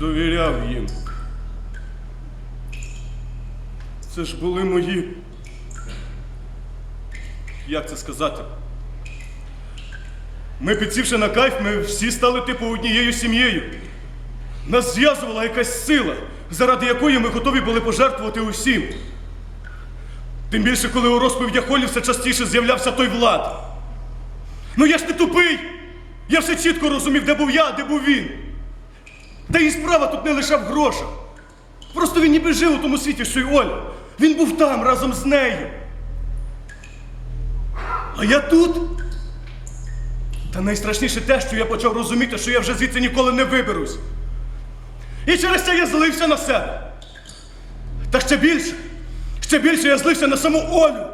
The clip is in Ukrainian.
довіряв їм. Це ж були мої. Як це сказати? Ми підсівши на кайф, ми всі стали типу однією сім'єю. Нас зв'язувала якась сила, заради якої ми готові були пожертвувати усім. Тим більше, коли у розповідях Олі все частіше з'являвся той влад. Ну я ж не тупий! Я все чітко розумів, де був я, де був він. І справа тут не лише в грошах. Просто він ніби жив у тому світі, що й Оля. Він був там разом з нею. А я тут. Та найстрашніше те, що я почав розуміти, що я вже звідси ніколи не виберусь. І через це я злився на себе. Та ще більше, ще більше я злився на саму Олю.